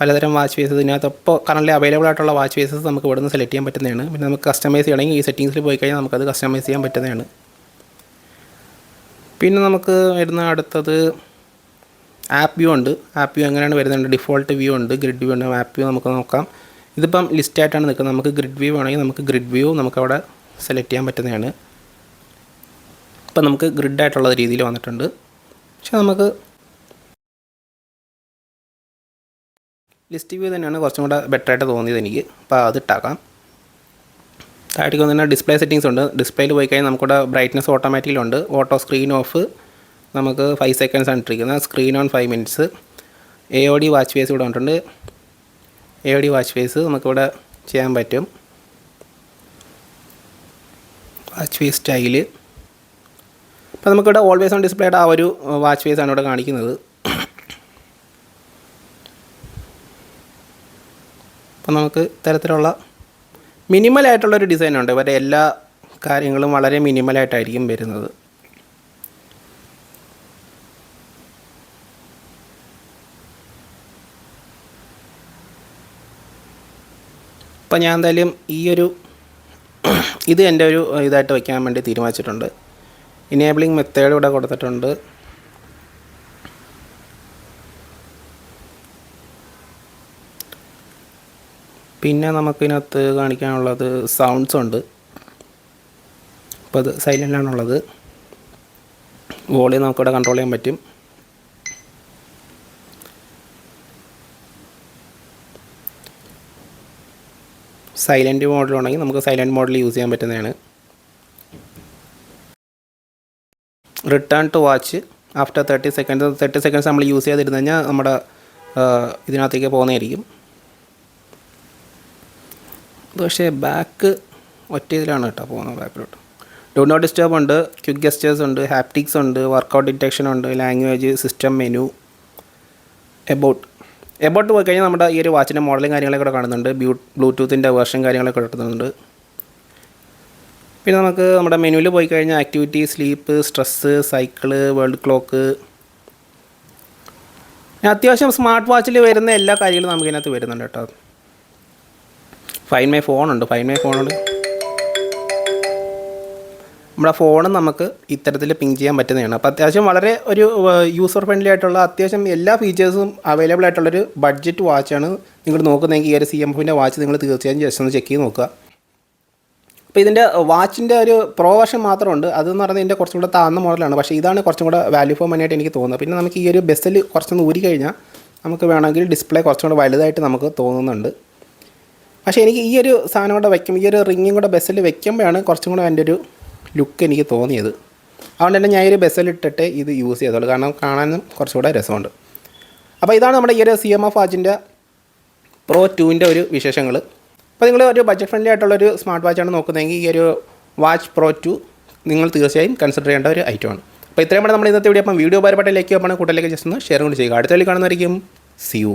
[SPEAKER 1] പലതരം വാച്ച് ഫേസസ് ഇതിനകത്ത് ഇപ്പോൾ കറന്റ് അവൈലബിൾ ആയിട്ടുള്ള വാച്ച് ഫേസസ് നമുക്ക് ഇവിടുന്ന് സെലക്ട് ചെയ്യാൻ പറ്റുന്നതാണ്. പിന്നെ നമുക്ക് കസ്റ്റമൈസ് ചെയ്യണമെങ്കിൽ ഈ സെറ്റിങ്സിൽ പോയി കഴിഞ്ഞാൽ നമുക്കത് കസ്റ്റമൈസ് ചെയ്യാൻ പറ്റുന്നതാണ്. പിന്നെ നമുക്ക് വരുന്ന അടുത്തത് ആപ്പ് വ്യൂ ഉണ്ട്. ആപ്പ് വ്യൂ എങ്ങനെയാണ് വരുന്നത്? ഡിഫോൾട്ട് വ്യൂ ഉണ്ട്. ഗ്രിഡ് വ്യൂ ഉണ്ട്. ആപ്പ് വ്യൂ നമുക്ക് നോക്കാം. ഇതിപ്പം ലിസ്റ്റായിട്ടാണ് നിൽക്കുന്നത്. നമുക്ക് ഗ്രിഡ് വ്യൂ ആണെങ്കിൽ നമുക്ക് ഗ്രിഡ് വ്യൂ നമുക്കവിടെ സെലക്ട് ചെയ്യാൻ പറ്റുന്നതാണ്. ഇപ്പം നമുക്ക് ഗ്രിഡായിട്ടുള്ള രീതിയിൽ വന്നിട്ടുണ്ട്. പക്ഷേ നമുക്ക് ലിസ്റ്റ് വ്യൂ തന്നെയാണ് കുറച്ചും കൂടെ ബെറ്റർ ആയിട്ട് തോന്നിയത് എനിക്ക്. അപ്പോൾ അത് ഇട്ടാക്കാം. താഴേക്ക് വന്നാൽ ഡിസ്പ്ലേ സെറ്റിങ്സ് ഉണ്ട്. ഡിസ്പ്ലേയിൽ പോയി കഴിഞ്ഞാൽ നമുക്കിവിടെ ബ്രൈറ്റ്നസ് ഓട്ടോമാറ്റിക്കലുണ്ട് ഓട്ടോ സ്ക്രീൻ ഓഫ് നമുക്ക് ഫൈവ് സെക്കൻഡ്സ് ആണ് ഇട്ടിരിക്കുന്നത്. Screen on five minutes A O D watch face ഇവിടെ വന്നിട്ടുണ്ട്. എ ഡി വാച്ച് ഫേസ് നമുക്കിവിടെ ചെയ്യാൻ പറ്റും. വാച്ച് ഫേസ് സ്റ്റൈൽ അപ്പോൾ നമുക്കിവിടെ ഓൾവേസ് ഓൺ ഡിസ്പ്ലേയുടെ ആ ഒരു വാച്ച് ഫേസ് ആണ് ഇവിടെ കാണിക്കുന്നത്. അപ്പോൾ നമുക്ക് ഇത്തരത്തിലുള്ള മിനിമലായിട്ടുള്ളൊരു ഡിസൈനുണ്ട് ഇവരുടെ എല്ലാ കാര്യങ്ങളും വളരെ മിനിമലായിട്ടായിരിക്കും വരുന്നത്. അപ്പോൾ ഞാൻ എന്തായാലും ഈ ഒരു ഇത് എന്റെ ഒരു ഇതായിട്ട് വയ്ക്കാൻ വേണ്ടി തീരുമാനിച്ചിട്ടുണ്ട്. ഇനേബിളിംഗ് മെത്തേഡ് ഇവിടെ കൊടുത്തിട്ടുണ്ട്. പിന്നെ നമുക്കിതിനകത്ത് കാണിക്കാനുള്ളത് സൗണ്ട്സ് ഉണ്ട്. അപ്പോൾ അത് സൈലന്റാണുള്ളത് വോളിയം നമുക്കിവിടെ കൺട്രോൾ ചെയ്യാൻ പറ്റും. സൈലന്റ് മോഡിലുണ്ടെങ്കിൽ നമുക്ക് സൈലന്റ് മോഡൽ യൂസ് ചെയ്യാൻ പറ്റുന്നതാണ്. Return to watch after thirty second thirty seconds നമ്മൾ യൂസ് ചെയ്തിരുന്നു കഴിഞ്ഞാൽ നമ്മുടെ ഇതിനകത്തേക്ക് പോകുന്നതായിരിക്കും. പക്ഷേ ബാക്ക് ഒറ്റ ഇതിലാണ് കേട്ടോ പോകുന്നത് ബാക്കിലോട്ട് ഡു നോട്ട് ഡിസ്റ്റർബ് ഉണ്ട്. ക്വിക്ക് ഗസ്റ്റേഴ്സ് ഉണ്ട്. ഹാപ്റ്റിക്സ് ഉണ്ട്. വർക്കൗട്ട് ഡിറ്റക്ഷൻ ഉണ്ട്. Language system menu about about പോയി കഴിഞ്ഞാൽ നമ്മുടെ ഈ ഒരു വാച്ചിന്റെ മോഡലും കാര്യങ്ങളൊക്കെ കാണുന്നുണ്ട്. ബ്യൂ ബ്ലൂടൂത്തിന്റെ വേർഷൻ കാര്യങ്ങളൊക്കെ കിട്ടുന്നുണ്ട് പിന്നെ നമുക്ക് നമ്മുടെ മെനുവിൽ പോയി കഴിഞ്ഞാൽ activity sleep stress cycle world clock. അത്യാവശ്യം സ്മാർട്ട് വാച്ചിൽ വരുന്ന എല്ലാ കാര്യങ്ങളും നമുക്ക് ഇതിനകത്ത് വരുന്നുണ്ട് കേട്ടോ. ഫൈൻ മൈ ഫോണുണ്ട് ഫൈൻ മൈ ഫോണുണ്ട്. നമ്മുടെ ഫോണും നമുക്ക് ഇത്തരത്തിൽ പിങ് ചെയ്യാൻ പറ്റുന്നതാണ്. അപ്പോൾ അത്യാവശ്യം വളരെ ഒരു യൂസർ ഫ്രണ്ട്ലി ആയിട്ടുള്ള അത്യാവശ്യം എല്ലാ ഫീച്ചേഴ്സും അവൈലബിൾ ആയിട്ടുള്ളൊരു ബഡ്ജറ്റ് വാച്ചാണ് നിങ്ങൾ നോക്കുന്നതെങ്കിൽ ഈ ഒരു സി എം എഫിന്റെ വാച്ച് നിങ്ങൾ തീർച്ചയായും ജസ്റ്റ് ഒന്ന് ചെക്ക് ചെയ്ത് നോക്കുക. അപ്പോൾ ഇതിന്റെ വാച്ചിന്റെ ഒരു പ്രോ വർഷൻ മാത്രമുണ്ട്. അതെന്ന് പറഞ്ഞാൽ ഇതിന്റെ കുറച്ചും കൂടെ താഴ്ന്ന മോഡലാണ് പക്ഷേ ഇതാണ് കുറച്ചും കൂടെ വാല്യൂ മണി ആയിട്ട് എനിക്ക് തോന്നുന്നത്. പിന്നെ നമുക്ക് ഈ ഒരു ബസ്സിൽ കുറച്ചൊന്ന് ഊരി കഴിഞ്ഞാൽ നമുക്ക് വേണമെങ്കിൽ ഡിസ്പ്ലേ കുറച്ചും കൂടെ വലുതായിട്ട് നമുക്ക് തോന്നുന്നുണ്ട്. പക്ഷേ എനിക്ക് ഈ ഒരു സാധനം കൂടെ വയ്ക്കും ഈ ഒരു റിങ്ങും കൂടെ ബസ്സിൽ വെക്കുമ്പോഴാണ് കുറച്ചും കൂടെ എന്റെ ഒരു ലുക്ക് എനിക്ക് തോന്നിയത്. അതുകൊണ്ട് തന്നെ ഞാൻ ഒരു ഇത് യൂസ് ചെയ്തോളൂ കാരണം കാണാനും കുറച്ചുകൂടെ രസമുണ്ട്. അപ്പോൾ ഇതാണ് നമ്മുടെ ഈ ഒരു സി എം എഫ് വാച്ചിന്റെ പ്രോ ടുവിന്റെ ഒരു വിശേഷങ്ങൾ അപ്പോൾ നിങ്ങൾ ഒരു ബഡ്ജറ്റ് ഫ്രണ്ട്ലി ആയിട്ടുള്ളൊരു സ്മാർട്ട് വാച്ചാണ് നോക്കുന്നതെങ്കിൽ ഈ ഒരു വാച്ച് പ്രോ ടു നിങ്ങൾ തീർച്ചയായും കൺസിഡർ ചെയ്യേണ്ട ഒരു ഐറ്റം ആണ്. അപ്പോൾ ഇത്രയും നമ്മൾ ഇന്നത്തെ വീഡിയോ അപ്പം വീഡിയോ ഉപകാരപ്പെട്ട ലൈക്ക് അപ്പോൾ കൂട്ടത്തിലേക്ക് ജസ്റ്റ് ഒന്ന് ഷെയർ കൊണ്ട് ചെയ്യുക. അടുത്ത കാണുന്നതായിരിക്കും സി യു